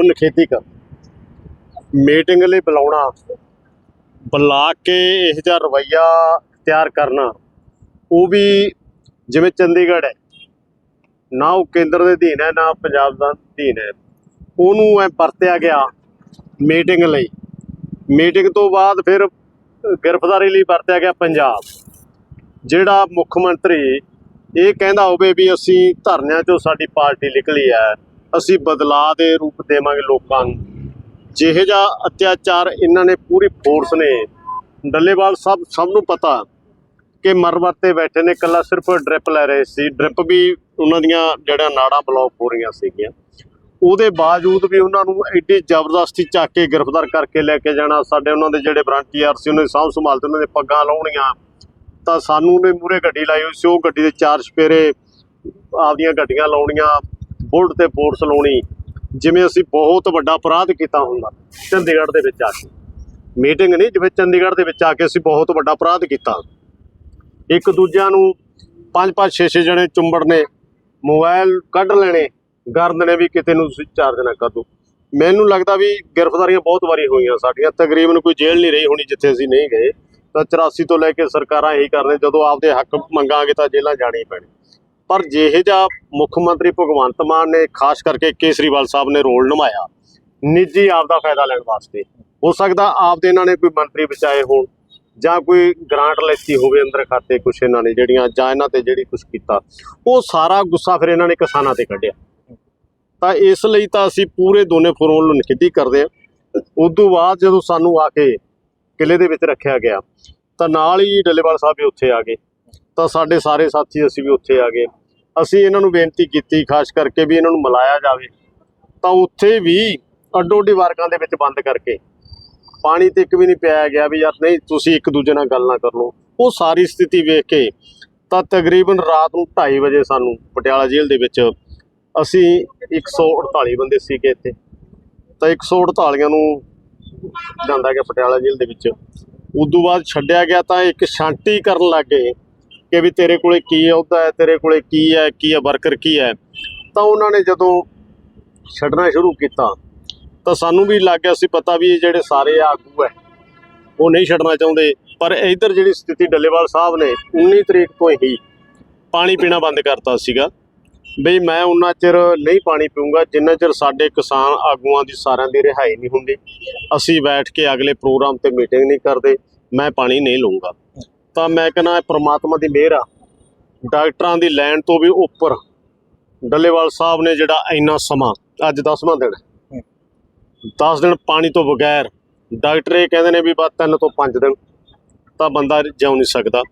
ਨੂੰ ਨਖੇਤੀ ਕਰ ਮੀਟਿੰਗ ਲਈ ਬੁਲਾਉਣਾ, ਬੁਲਾ ਕੇ ਇਹ ਜਿਹਾ ਰਵਈਆ ਤਿਆਰ ਕਰਨਾ, ਉਹ ਵੀ ਜਿਵੇਂ ਚੰਡੀਗੜ੍ਹ ਹੈ, ਨਾ ਉਹ ਕੇਂਦਰ ਦੇ ਅਧੀਨ ਹੈ, ਨਾ ਪੰਜਾਬ ਦਾ ਅਧੀਨ ਹੈ, ਉਹਨੂੰ ਐ ਵਰਤਿਆ ਗਿਆ ਮੀਟਿੰਗ ਲਈ। ਮੀਟਿੰਗ ਤੋਂ ਬਾਅਦ ਫਿਰ ਗ੍ਰਿਫਤਾਰੀ ਲਈ ਵਰਤਿਆ ਗਿਆ ਪੰਜਾਬ। ਜਿਹੜਾ ਮੁੱਖ ਮੰਤਰੀ ਇਹ ਕਹਿੰਦਾ ਹੋਵੇ ਵੀ ਅਸੀਂ ਧਰਨਿਆਂ ਚੋਂ ਸਾਡੀ ਪਾਰਟੀ ਨਿਕਲੀ ਹੈ ਅਸੀਂ ਬਦਲਾਅ ਦੇ ਰੂਪ ਦੇਵਾਂਗੇ ਲੋਕਾਂ ਨੂੰ। ਜਿਹੇ ਜਿਹਾ ਅਤਿਆਚਾਰ ਇਹਨਾਂ ਨੇ ਪੂਰੀ ਫੋਰਸ ਨੇ, ਡੱਲੇਵਾਲ ਸਭ ਸਭ ਨੂੰ ਪਤਾ ਕਿ ਮਰਵਰ ਤੇ ਬੈਠੇ ਨੇ ਕੱਲਾ ਸਿਰਫ ਡ੍ਰਿਪ ਲੈ ਰਹੇ ਸੀ। ਡ੍ਰਿਪ ਵੀ ਉਹਨਾਂ ਦੀਆਂ ਜਿਹੜਾ ਨਾੜਾਂ ਬਲੌਕ ਹੋ ਰਹੀਆਂ ਸੀਗੀਆਂ। ਉਹਦੇ ਬਾਵਜੂਦ ਵੀ ਉਹਨਾਂ ਨੂੰ ਐਡੀ ਜ਼ਬਰਦਸਤੀ ਚੱਕ ਕੇ ਗ੍ਰਿਫਤਾਰ ਕਰਕੇ ਲੈ ਕੇ ਜਾਣਾ, ਸਾਡੇ ਉਹਨਾਂ ਦੇ ਜਿਹੜੇ ਵਰੰਟੀਅਰ ਸੀ, ਉਹਨਾਂ ਦੀ ਸਾਂਭ ਸੰਭਾਲ ਤੇ ਉਹਨਾਂ ਦੇ ਪੱਗਾਂ ਲਾਉਣੀਆਂ, ਤਾਂ ਸਾਨੂੰ ਨੇ ਮੂਰੇ ਗੱਡੀ ਲਾਈ ਹੋਈ ਸੀ। ਉਹ ਗੱਡੀ ਦੇ ਚਾਰ ਸਪੇਰੇ ਆਪਦੀਆਂ ਗੱਡੀਆਂ ਲਾਉਣੀਆਂ ਬੁਲਟ ਤੇ ਫੋਰਸ ਲਾਉਣੀ ਜਿਵੇਂ ਅਸੀਂ ਬਹੁਤ ਵੱਡਾ ਅਪਰਾਧ ਕੀਤਾ ਹੁੰਦਾ, ਚੰਡੀਗੜ੍ਹ ਦੇ ਵਿੱਚ ਆ ਕੇ। ਮੀਟਿੰਗ ਨਹੀਂ, ਜਿਵੇਂ ਚੰਡੀਗੜ੍ਹ ਦੇ ਵਿੱਚ ਆ ਕੇ ਅਸੀਂ ਬਹੁਤ ਵੱਡਾ ਅਪਰਾਧ ਕੀਤਾ। ਇੱਕ ਦੂਜਿਆਂ ਨੂੰ ਪੰਜ ਪੰਜ, ਛੇ ਛੇ ਜਣੇ ਚੁੰਬੜਨੇ ਮੋਬਾਈਲ ਕੱਢ ਲੈਣੇ, ਗਰਦ ਨੇ ਵੀ ਕਿਤੇ ਨੂੰ ਤੁਸੀਂ ਚਾਰਜ ਨਾ ਕਰ ਮੈਨੂੰ ਲੱਗਦਾ ਵੀ ਗ੍ਰਿਫਤਾਰੀਆਂ ਬਹੁਤ ਵਾਰੀ ਹੋਈਆਂ, ਸਾਡੀਆਂ ਤਕਰੀਬਨ ਕੋਈ ਜੇਲ੍ਹ ਨਹੀਂ ਰਹੀ ਹੋਣੀ ਜਿੱਥੇ ਅਸੀਂ ਨਹੀਂ ਗਏ। ਤਾਂ 84 ਤੋਂ ਲੈ ਕੇ ਸਰਕਾਰਾਂ ਇਹੀ ਕਰ ਰਹੇ, ਜਦੋਂ ਆਪਦੇ ਹੱਕ ਮੰਗਾਂਗੇ ਤਾਂ ਜੇਲ੍ਹਾਂ ਜਾਣੀ ਪੈਣੀ ਪਰ ਜਿਹੇ ਜਿਹਾ ਮੁੱਖ ਮੰਤਰੀ ਭਗਵੰਤ ਮਾਨ ਨੇ ਖਾਸ ਕਰਕੇ ਕੇਸਰੀਵਾਲ ਸਾਹਿਬ ਨੇ ਰੋਲ ਨਿਭਾਇਆ, ਨਿੱਜੀ ਆਪ ਦਾ ਫਾਇਦਾ ਲੈਣ ਵਾਸਤੇ। ਹੋ ਸਕਦਾ ਆਪ ਦੇ ਇਹਨਾਂ ਨੇ ਕੋਈ ਮੰਤਰੀ ਬਚਾਏ ਹੋਣ ਜਾਂ ਕੋਈ ਗ੍ਰਾਂਟ ਲੈਤੀ ਹੋਵੇ ਅੰਦਰ ਖਾਤੇ ਕੁਛ ਇਹਨਾਂ ਨੇ ਜਿਹੜੀਆਂ ਜਾਂ ਇਹਨਾਂ ਤੇ ਜਿਹੜੀ ਕੁਛ ਕੀਤਾ। ਉਹ ਸਾਰਾ ਗੁੱਸਾ ਫਿਰ ਇਹਨਾਂ ਨੇ ਕਿਸਾਨਾਂ ਤੇ ਕੱਢਿਆ। ਤਾਂ ਇਸ ਲਈ ਤਾਂ ਅਸੀਂ ਪੂਰੇ ਦੋਨੇ ਫੋਰਮ ਨੂੰ ਨਿਖੇਧੀ ਕਰਦੇ ਹਾਂ। ਉਸ ਤੋਂ ਬਾਅਦ ਜਦੋਂ ਸਾਨੂੰ ਆ ਕੇ ਕਿਲੇ ਦੇ ਵਿੱਚ ਰੱਖਿਆ ਗਿਆ, ਤਾਂ ਨਾਲ ਹੀ ਡੱਲੇਵਾਲ ਸਾਹਿਬ ਵੀ ਉੱਥੇ ਆ ਗਏ। ਤਾਂ ਸਾਡੇ ਸਾਰੇ ਸਾਥੀ ਅਸੀਂ ਵੀ ਉੱਥੇ ਆ ਗਏ। ਅਸੀਂ ਇਹਨਾਂ ਨੂੰ ਬੇਨਤੀ ਕੀਤੀ, ਖਾਸ ਕਰਕੇ ਵੀ ਇਹਨਾਂ ਨੂੰ ਮਿਲਾਇਆ ਜਾਵੇ, ਤਾਂ ਉੱਥੇ ਵੀ ਅੱਡੋ ਅੱਡੀ ਵਾਰਕਾਂ ਦੇ ਵਿੱਚ ਬੰਦ ਕਰਕੇ ਪਾਣੀ ਤੇ ਇੱਕ ਵੀ ਨਹੀਂ ਪਿਆ ਗਿਆ ਵੀ ਯਾਰ ਨਹੀਂ, ਤੁਸੀਂ ਇੱਕ ਦੂਜੇ ਨਾਲ ਗੱਲ ਨਾ ਕਰ ਲਓ। ਉਹ ਸਾਰੀ ਸਥਿਤੀ ਵੇਖ ਕੇ ਤਾਂ ਤਕਰੀਬਨ ਰਾਤ ਨੂੰ 2:30 ਵਜੇ ਸਾਨੂੰ ਪਟਿਆਲਾ ਜੇਲ੍ਹ ਦੇ ਵਿੱਚ ਅਸੀਂ 148 ਬੰਦੇ ਸੀਗੇ ਇੱਥੇ। ਤਾਂ 148 ਨੂੰ ਜਾਂਦਾ ਗਿਆ ਪਟਿਆਲਾ ਜੇਲ੍ਹ ਦੇ ਵਿੱਚ। ਉਦੋਂ ਬਾਅਦ ਛੱਡਿਆ ਗਿਆ ਤਾਂ ਇੱਕ ਸ਼ਾਂਤੀ ਕਰਨ ਲੱਗੇ ਕਿ ਵੀ ਤੇਰੇ ਕੋਲੇ ਕੀ ਅਹੁਦਾ ਹੈ, ਤੇਰੇ ਕੋਲੇ ਕੀ ਹੈ ਕੀ ਹੈ, ਵਰਕਰ ਕੀ ਹੈ। ਤਾਂ ਉਹਨਾਂ ਨੇ ਜਦੋਂ ਛੱਡਣਾ ਸ਼ੁਰੂ ਕੀਤਾ, ਤਾਂ ਸਾਨੂੰ ਵੀ ਲੱਗ ਗਿਆ ਸੀ ਪਤਾ ਵੀ ਇਹ ਜਿਹੜੇ ਸਾਰੇ ਆਗੂ ਹੈ, ਉਹ ਨਹੀਂ ਛੱਡਣਾ ਚਾਹੁੰਦੇ। ਪਰ ਇਧਰ ਜਿਹੜੀ ਸਥਿਤੀ ਡੱਲੇਵਾਲ ਸਾਹਿਬ ਨੇ 19 ਤਰੀਕ ਤੋਂ ਹੀ ਪਾਣੀ ਪੀਣਾ ਬੰਦ ਕਰਤਾ ਸੀਗਾ। ਬਈ ਮੈਂ ਉਹਨਾਂ ਚਿਰ ਨਹੀਂ ਪਾਣੀ ਪੀਊਂਗਾ, ਜਿੰਨਾ ਚਿਰ ਸਾਡੇ ਕਿਸਾਨ ਆਗੂਆਂ ਦੀ ਸਾਰਿਆਂ ਦੀ ਰਿਹਾਈ ਨਹੀਂ ਹੁੰਦੀ। ਅਸੀਂ ਬੈਠ ਕੇ ਅਗਲੇ ਪ੍ਰੋਗਰਾਮ ਤੇ ਮੀਟਿੰਗ ਨਹੀਂ ਕਰਦੇ, ਮੈਂ ਪਾਣੀ ਨਹੀਂ ਲਊਂਗਾ। ਤਾਂ ਮੈਂ ਕਹਿੰਦਾ ਪ੍ਰਮਾਤਮਾ ਦੀ ਮਿਹਰ ਆ। ਡਾਕਟਰਾਂ ਦੀ ਲਾਈਨ ਤੋਂ ਵੀ ਉੱਪਰ ਡੱਲੇਵਾਲ ਸਾਹਿਬ ਨੇ ਜਿਹੜਾ ਇੰਨਾ ਸਮਾਂ ਅੱਜ 10ਵਾਂ ਦਿਨ। ਹੈ 10 ਦਿਨ ਪਾਣੀ ਤੋਂ ਬਗੈਰ ਡਾਕਟਰ ਇਹ ਕਹਿੰਦੇ ਨੇ ਵੀ ਬਸ 3 ਤੋਂ 5 ਦਿਨ ਤਾਂ ਬੰਦਾ ਜਿਉ ਨਹੀਂ ਸਕਦਾ।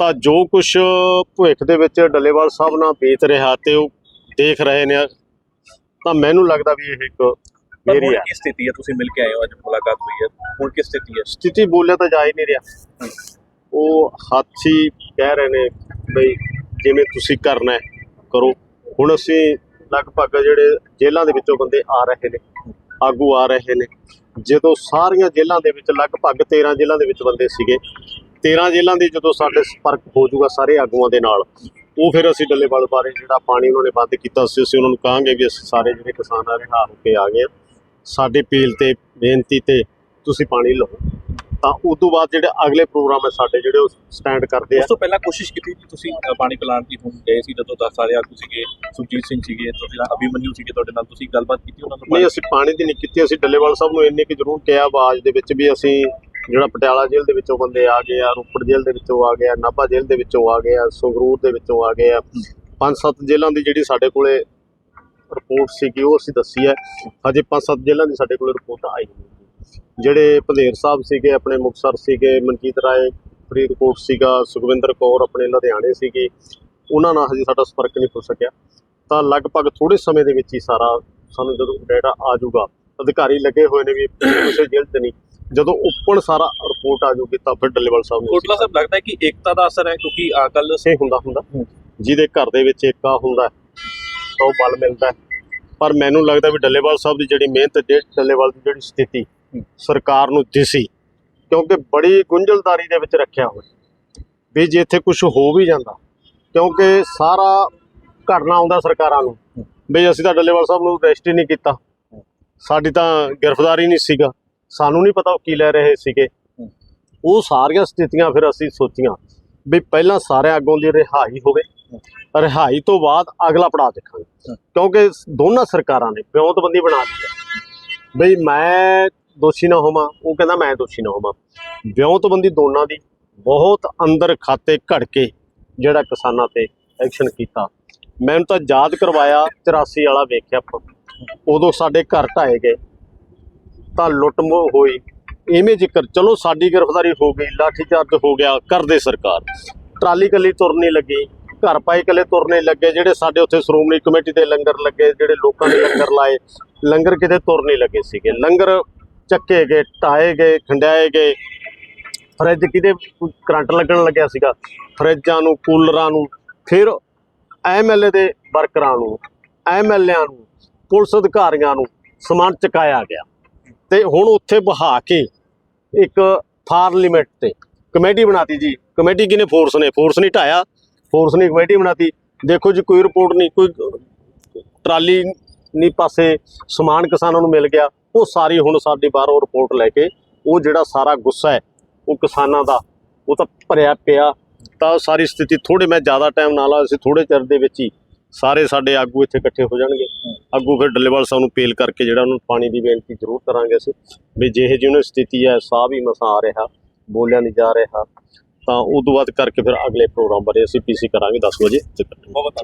ਤਾਂ ਜੋ ਕੁਝ ਭਵਿੱਖ ਦੇ ਵਿੱਚ ਡੱਲੇਵਾਲ ਸਾਹਿਬ ਨਾਲ ਬੀਤ ਰਿਹਾ ਤੇ ਉਹ ਦੇਖ ਰਹੇ ਨੇ ਤਾਂ ਮੈਨੂੰ ਲੱਗਦਾ ਵੀ ਇਹ ਇੱਕ ਮੇਰੀ ਕੀ ਸਥਿਤੀ ਹੈ? ਤੁਸੀਂ ਮਿਲ ਕੇ ਆਏ ਹੋ ਅੱਜ ਮੁਲਾਕਾਤ ਹੋਈ ਹੈ। ਹੁਣ ਕੀ ਸਥਿਤੀ ਹੈ? ਸਥਿਤੀ ਬੋਲਿਆ ਤਾਂ ਜਾ ਹੀ ਨਹੀਂ ਰਿਹਾ। ਉਹ ਹਾਥੀ ਕਹਿ ਰਹੇ ਨੇ ਬਈ ਜਿਵੇਂ ਤੁਸੀਂ ਕਰਨਾ ਕਰੋ। ਹੁਣ ਅਸੀਂ ਲਗਭਗ ਜਿਹੜੇ ਜੇਲ੍ਹਾਂ ਦੇ ਵਿੱਚੋਂ ਬੰਦੇ ਆ ਰਹੇ ਨੇ, ਆਗੂ ਆ ਰਹੇ ਨੇ। ਜਦੋਂ ਸਾਰੀਆਂ ਜੇਲ੍ਹਾਂ ਦੇ ਵਿੱਚ ਲਗਭਗ 13 ਜੇਲ੍ਹਾਂ ਦੇ ਵਿੱਚ ਬੰਦੇ ਸੀਗੇ 13 ਜੇਲ੍ਹਾਂ ਦੇ ਜਦੋਂ ਸਾਡੇ ਸੰਪਰਕ ਹੋ ਜਾਊਗਾ ਸਾਰੇ ਆਗੂਆਂ ਦੇ ਨਾਲ, ਉਹ ਫਿਰ ਅਸੀਂ ਡੱਲੇਵਾਲ ਬਾਰੇ ਜਿਹੜਾ ਪਾਣੀ ਉਹਨਾਂ ਨੇ ਬੰਦ ਕੀਤਾ ਸੀ, ਅਸੀਂ ਉਹਨਾਂ ਨੂੰ ਕਹਾਂਗੇ ਵੀ ਅਸੀਂ ਸਾਰੇ ਜਿਹੜੇ ਕਿਸਾਨ ਆ ਰਿਹਾ ਹੋ ਕੇ ਆ ਗਏ ਆ ਸਾਡੀ ਅਪੀਲ ਤੇ, ਬੇਨਤੀ ਤੇ ਤੁਸੀਂ ਪਾਣੀ ਲਓ। ਤਾਂ ਉਸ ਤੋਂ ਬਾਅਦ ਜਿਹੜੇ ਅਗਲੇ ਪ੍ਰੋਗਰਾਮ ਹੈ ਸਾਡੇ ਜਿਹੜੇ ਉਹ ਸਟੈਂਡ ਕਰਦੇ ਆ। ਉਸ ਤੋਂ ਪਹਿਲਾਂ ਕੋਸ਼ਿਸ਼ ਕੀਤੀ ਕਿ ਤੁਸੀਂ ਪਾਣੀ ਪਿਲਾਉਣ ਦੀ ਹੁਣ ਗਏ ਸੀ ਜਦੋਂ ਦਸ ਸਾਰੇ ਆਗੂ ਸੀਗੇ ਸੁਖਜੀਤ ਸਿੰਘ ਸੀਗੇ ਤੁਸੀਂ ਨਾਲ ਅਭਿਮਨਿਊ ਸੀਗੇ ਤੁਹਾਡੇ ਨਾਲ ਤੁਸੀਂ ਗੱਲਬਾਤ ਕੀਤੀ ਉਹਨਾਂ ਨਾਲ ਨਹੀਂ ਅਸੀਂ ਪਾਣੀ ਦੀ ਨਹੀਂ ਕੀਤੀ ਅਸੀਂ ਡੱਲੇਵਾਲ ਸਾਹਿਬ ਨੂੰ ਇੰਨੇ ਕਿ ਜ਼ਰੂਰ ਕਿਹਾ ਆਵਾਜ਼ ਦੇ ਵਿੱਚ ਵੀ ਅਸੀਂ ਜਿਹੜਾ ਪਟਿਆਲਾ ਜੇਲ੍ਹ ਦੇ ਵਿੱਚੋਂ ਬੰਦੇ ਆ ਗਏ ਆ ਰੋਪੜ ਜੇਲ੍ਹ ਦੇ ਵਿੱਚੋਂ ਆ ਗਏ ਆ ਨਾਭਾ ਜੇਲ੍ਹ ਦੇ ਵਿੱਚੋਂ ਆ ਗਏ ਆ ਸੰਗਰੂਰ ਦੇ ਵਿੱਚੋਂ ਆ ਗਏ ਆ। ਪੰਜ ਸੱਤ ਜੇਲ੍ਹਾਂ ਦੀ ਜਿਹੜੀ ਸਾਡੇ ਕੋਲੇ ਰਿਪੋਰਟ ਸੀਗੀ ਉਹ ਅਸੀਂ ਦੱਸੀ ਹੈ। ਹਜੇ ਪੰਜ ਸੱਤ ਜੇਲ੍ਹਾਂ ਦੀ ਸਾਡੇ ਕੋਲੇ ਰਿਪੋਰਟ ਆਈ ਨਹੀਂ। ਜਿਹੜੇ ਭਦੇਰ ਸਾਹਿਬ ਸੀਗੇ ਆਪਣੇ ਮੁਕਤਸਰ ਸੀਗੇ ਮਨਜੀਤ ਰਾਏ ਫਰੀਦਕੋਟ ਸੀਗਾ ਸੁਖਵਿੰਦਰ ਕੌਰ ਆਪਣੇ ਲੁਧਿਆਣੇ ਸੀਗੀ ਉਹਨਾਂ ਨਾਲ ਹਜੇ ਸਾਡਾ ਸੰਪਰਕ ਨਹੀਂ ਹੋ ਸਕਿਆ। ਤਾਂ ਲਗਭਗ ਥੋੜੇ ਸਮੇਂ ਦੇ ਵਿੱਚ ਹੀ ਸਾਰਾ ਸਾਨੂੰ ਜਦੋਂ ਡਾਟਾ ਆ ਜਾਊਗਾ ਅਧਿਕਾਰੀ ਲੱਗੇ ਹੋਏ ਨੇ ਵੀ ਕਿਸੇ ਜੇਲ੍ਹ 'ਚ ਨਹੀਂ। ਜਦੋਂ ਓਪਨ ਸਾਰਾ ਰਿਪੋਰਟ ਆ ਜਾਊਗੀ ਤਾਂ ਫਿਰ ਡੱਲੇਵਾਲ ਸਾਹਿਬ ਨੂੰ ਕੋਟਲਾ ਸਾਹਿਬ ਲੱਗਦਾ ਕਿ ਏਕਤਾ ਦਾ ਅਸਰ ਹੈ ਕਿਉਂਕਿ ਆ ਕੱਲ ਸੇ ਹੁੰਦਾ ਹੁੰਦਾ। ਜਿਹਦੇ ਘਰ ਦੇ ਵਿੱਚ ਏਕਾ ਹੁੰਦਾ ਤਾਂ ਉਹ ਬਲ ਮਿਲਦਾ। ਪਰ ਮੈਨੂੰ ਲੱਗਦਾ ਵੀ ਡੱਲੇਵਾਲ ਸਾਹਿਬ ਦੀ ਜਿਹੜੀ ਮਿਹਨਤ ਡੱਲੇਵਾਲ ਦੀ ਜਿਹੜੀ ਸਥਿਤੀ ਸਰਕਾਰ ਨੂੰ ਦਿਸੀ, ਕਿਉਂਕਿ ਬੜੀ ਗੁੰਝਲਦਾਰੀ ਦੇ ਵਿੱਚ ਰੱਖਿਆ ਹੋਇਆ। ਵੀ ਜੇ ਇੱਥੇ ਕੁਝ ਹੋ ਵੀ ਜਾਂਦਾ, ਕਿਉਂਕਿ ਸਾਰਾ ਘਟਨਾ ਆਉਂਦਾ ਸਰਕਾਰਾਂ ਨੂੰ। ਵੀ ਅਸੀਂ ਤਾਂ ਡੱਲੇਵਾਲ ਸਾਹਿਬ ਨੂੰ ਰੈਸਟ ਹੀ ਨਹੀਂ ਕੀਤਾ। ਸਾਡੀ ਤਾਂ ਗ੍ਰਿਫਤਾਰੀ ਨਹੀਂ ਸੀਗਾ। ਸਾਨੂੰ ਨਹੀਂ ਪਤਾ ਉਹ ਕੀ ਲੈ ਰਹੇ ਸੀਗੇ। ਉਹ ਸਾਰੀਆਂ ਸਥਿਤੀਆਂ ਫਿਰ ਅਸੀਂ ਸੋਚੀਆਂ ਵੀ ਪਹਿਲਾਂ ਸਾਰਿਆਂ ਅੱਗੋਂ ਦੀ ਰਿਹਾਈ ਹੋਵੇ। ਰਿਹਾਈ ਤੋਂ ਬਾਅਦ ਅਗਲਾ ਪੜਾਅ ਦੇਖਾਂਗੇ। ਕਿਉਂਕਿ ਦੋਨਾਂ ਸਰਕਾਰਾਂ ਨੇ ਵਿਉਂਤਬੰਦੀ ਬਣਾ ਦਿੱਤੀ। ਹੈ ਬਈ ਮੈਂ ਦੋਸ਼ੀ ਨਾ ਹੋਵਾਂ, ਉਹ ਕਹਿੰਦਾ ਮੈਂ ਦੋਸ਼ੀ ਨਾ ਹੋਵਾਂ। ਵਿਉਂਤਬੰਦੀ ਦੋਨਾਂ ਦੀ, ਬਹੁਤ ਅੰਦਰ ਖਾਤੇ ਘੜ ਕੇ ਜਿਹੜਾ ਕਿਸਾਨਾਂ ਤੇ ਐਕਸ਼ਨ ਕੀਤਾ। ਮੈਨੂੰ ਤਾਂ ਯਾਦ ਕਰਵਾਇਆ 84 ਵਾਲਾ ਵੇਖਿਆ ਆਪਾਂ। ਉਦੋਂ ਸਾਡੇ ਘਰ ਢਾਏ ਗਏ, ਤਾਂ ਲੁੱਟਮੋ ਹੋਈ। ਇਵੇਂ ਜ਼ਿਕਰ, ਚਲੋ ਸਾਡੀ ਗ੍ਰਿਫਤਾਰੀ ਹੋ ਗਈ, ਲਾਠੀਚਾਰਜ ਹੋ ਗਿਆ, ਕਰਦੇ ਸਰਕਾਰ। ਟਰਾਲੀ ਕੱਲੀ ਤੁਰਨੀ ਲੱਗੀ, ਘਰ ਪਾਈ ਕੱਲੇ ਤੁਰਨੇ ਲੱਗੇ, ਜਿਹੜੇ ਸਾਡੇ ਉੱਥੇ ਸ਼੍ਰੋਮਣੀ ਕਮੇਟੀ ਦੇ ਲੰਗਰ ਲੱਗੇ, ਜਿਹੜੇ ਲੋਕਾਂ ਨੇ ਲੰਗਰ ਲਾਏ, ਲੰਗਰ ਕਿਤੇ ਤੁਰਨੇ ਲੱਗੇ ਸੀਗੇ। ਲੰਗਰ ਚੱਕੇ ਗਏ ਢਾਏ ਗਏ, ਖੰਡਾਏ ਗਏ। ਫਰਿੱਜ ਕਿਤੇ ਕਰੰਟ ਲੱਗਣ ਲੱਗਿਆ ਸੀਗਾ? ਫਰਿੱਜਾਂ ਨੂੰ, ਕੂਲਰਾਂ ਨੂੰ, ਫਿਰ ਐਮਐਲਏ ਦੇ ਵਰਕਰਾਂ ਨੂੰ ਐਮਐਲਏਆਂ ਨੂੰ, ਪੁਲਿਸ ਅਧਿਕਾਰੀਆਂ ਨੂੰ ਸਮਾਨ ਚੁਕਾਇਆ ਗਿਆ। ਤੇ ਹੁਣ ਉੱਥੇ ਬਹਾ ਕੇ ਇੱਕ ਪਾਰਲੀਮੈਂਟ ਤੇ ਕਮੇਟੀ ਬਣਾਤੀ ਜੀ। ਕਮੇਟੀ ਕਿਨੇ ਫੋਰਸ ਨੇ। ਫੋਰਸ ਨਹੀਂ ਢਾਇਆ। ਫੋਰਸ ਨੇ ਕਮੇਟੀ ਬਣਾਤੀ। ਦੇਖੋ ਜੀ, ਕੋਈ ਰਿਪੋਰਟ ਨਹੀਂ, ਕੋਈ ਟਰਾਲੀ ਨਹੀਂ ਪਾਸੇ ਸਮਾਨ ਕਿਸਾਨਾਂ ਨੂੰ ਮਿਲ ਗਿਆ। ਉਹ ਸਾਰੀ ਹੁਣ ਸਾਡੀ ਬਾਹਰੋਂ ਰਿਪੋਰਟ ਲੈ ਕੇ ਉਹ ਜਿਹੜਾ ਸਾਰਾ ਗੁੱਸਾ ਹੈ, ਉਹ ਕਿਸਾਨਾਂ ਦਾ, ਉਹ ਤਾਂ ਭਰਿਆ ਪਿਆ। ਤਾਂ ਸਾਰੀ ਸਥਿਤੀ ਥੋੜੇ ਮੈਂ ਜ਼ਿਆਦਾ ਟਾਈਮ ਨਾਲ ਅਸੀਂ ਥੋੜੇ ਚਿਰ ਦੇ ਵਿੱਚ ਹੀ ਸਾਰੇ ਸਾਡੇ ਆਗੂ ਇੱਥੇ ਇਕੱਠੇ ਹੋ ਜਾਣਗੇ। ਆਗੂ ਫਿਰ ਡੱਲੇਵਾਲ ਸਾਹਿਬ ਨੂੰ ਪੇਲ ਕਰਕੇ ਜਿਹੜਾ ਉਹਨਾਂ ਨੂੰ ਪਾਣੀ ਦੀ ਬੇਨਤੀ ਜ਼ਰੂਰ ਕਰਾਂਗੇ ਅਸੀਂ ਵੀ ਜਿਹੇ ਜਿਹੀ ਉਹਨਾਂ ਸਥਿਤੀ ਹੈ, ਸਾਹ ਵੀ ਮਸਾ ਆ ਰਿਹਾ, ਬੋਲਿਆ ਨਹੀਂ ਜਾ ਰਿਹਾ। ਤਾਂ ਉਦੋਂ ਬਾਅਦ ਕਰਕੇ ਫਿਰ ਅਗਲੇ ਪ੍ਰੋਗਰਾਮ ਬਾਰੇ ਅਸੀਂ ਪੀਸੀ ਕਰਾਂਗੇ 10 ਵਜੇ ਤੇ ਬਹੁਤ